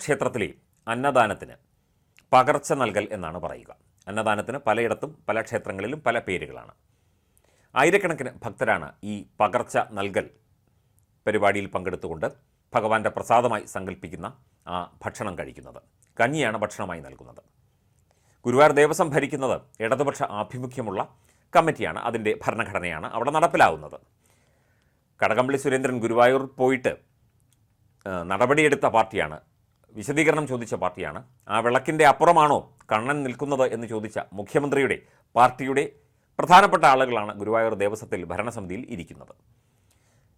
ക്ഷേത്രത്തിലെ അന്നദാനത്തിന് പകർച്ച നൽകൽ എന്നാണ് പറയുക. അന്നദാനത്തിന് പലയിടത്തും പല ക്ഷേത്രങ്ങളിലും പല പേരുകളാണ്. ആയിരക്കണക്കിന് ഭക്തരാണ് ഈ പകർച്ച നൽകൽ പരിപാടിയിൽ പങ്കെടുത്തുകൊണ്ട് ഭഗവാന്റെ പ്രസാദമായി സങ്കല്പിക്കുന്ന ആ ഭക്ഷണം കഴിക്കുന്നത് കഞ്ഞിയാണ് ഭക്ഷണമായി നൽകുന്നത്. ഗുരുവായൂർ ദേവസ്വം ഭരിക്കുന്നത് ഇടതുപക്ഷ ആഭിമുഖ്യമുള്ള കമ്മിറ്റിയാണ് അതിന്റെ ഭരണഘടനയാണ് അവിടെ നടപ്പിലാവുന്നത്. കടകംപള്ളി സുരേന്ദ്രൻ ഗുരുവായൂർ പോയിട്ട് നടപടിയെടുത്ത പാർട്ടിയാണ് വിശദീകരണം ചോദിച്ച പാർട്ടിയാണ്. ആ വിളക്കിന്റെ അപ്പുറമാണോ കണ്ണൻ നിൽക്കുന്നത് എന്ന് ചോദിച്ച മുഖ്യമന്ത്രിയുടെ പാർട്ടിയുടെ പ്രധാനപ്പെട്ട ആളുകളാണ് ഗുരുവായൂർ ദേവസ്വത്തിൽ ഭരണസമിതിയിൽ ഇരിക്കുന്നത്.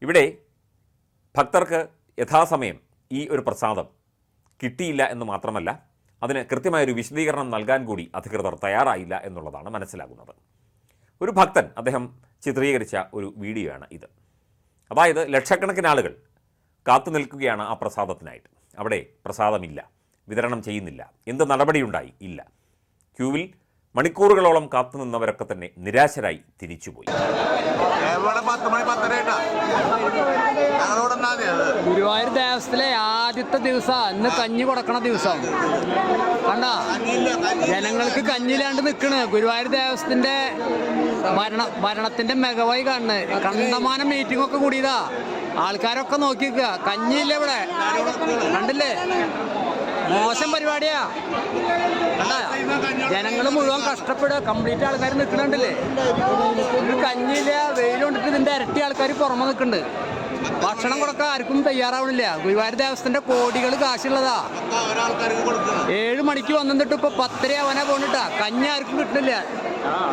ഇവിടെ ഭക്തർക്ക് യഥാസമയം ഈ ഒരു പ്രസാദം കിട്ടിയില്ല എന്ന് മാത്രമല്ല അതിന് കൃത്യമായൊരു വിശദീകരണം നൽകാൻ കൂടി അധികൃതർ തയ്യാറായില്ല എന്നുള്ളതാണ് മനസ്സിലാകുന്നത്. ഒരു ഭക്തൻ അദ്ദേഹം ചിത്രീകരിച്ച ഒരു വീഡിയോ ആണ് ഇത്. അതായത് ലക്ഷക്കണക്കിന് ആളുകൾ കാത്തു നിൽക്കുകയാണ് ആ പ്രസാദത്തിനായിട്ട്. അവിടെ പ്രസാദമില്ല വിതരണം ചെയ്യുന്നില്ല എന്ത് നടപടിയുണ്ടായി? ഇല്ല. ക്യൂവിൽ മണിക്കൂറുകളോളം കാത്തുനിന്നവരൊക്കെ തന്നെ നിരാശരായി തിരിച്ചുപോയി. ഗുരുവായൂർ ദേവസ്ഥത്തിലെ ആദ്യത്തെ ദിവസം ഇന്ന് കഞ്ഞി കൊടുക്കണ ദിവസം. കണ്ട? ജനങ്ങൾക്ക് കഞ്ഞിലാണ്ട് നിൽക്കണ് ഗുരുവായൂർ ദേവസ്ഥത്തിന്റെ ഭരണ ഭരണത്തിന്റെ മികവായി കാണുന്നത് കണ്ടമാനം മീറ്റിംഗ് ഒക്കെ കൂടിയതാ. ആൾക്കാരൊക്കെ നോക്കി നിൽക്കുക കഞ്ഞിയില്ല ഇവിടെ? കണ്ടില്ലേ? മോശം പരിപാടിയാ. ജനങ്ങൾ മുഴുവൻ കഷ്ടപ്പെടുക. കംപ്ലീറ്റ് ആൾക്കാർ നിൽക്കണുണ്ടല്ലേ? കഞ്ഞിയില്ല വെയിലുണ്ടിട്ട് ഇതിന്റെ ഇരട്ടി ആൾക്കാർ പുറമെ നിൽക്കുന്നുണ്ട് ഭക്ഷണം കൊടുക്കാൻ ആർക്കും തയ്യാറാവണില്ല. ഗുരുവായൂർ ദേവസ്ഥന്റെ കോടികൾ കാശുള്ളതാ. ഏഴു മണിക്ക് വന്നിട്ട് ഇപ്പൊ പത്തര അവനെ പോണിട്ടാ. കഞ്ഞി ആർക്കും കിട്ടുന്നില്ല.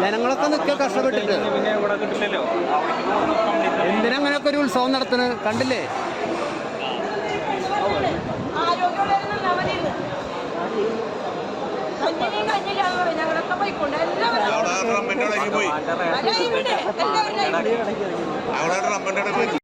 ജനങ്ങളൊക്കെ നിൽക്കുക കഷ്ടപ്പെട്ടിട്ട്. എന്തിനങ്ങനെയൊക്കെ ഒരു ഉത്സവം നടത്തുന്നത് കണ്ടില്ലേ? അവിടെ ഇടയ്ക്ക് പോയി? ട്രംപിന്റെ ഇടയ്ക്ക് പോയി?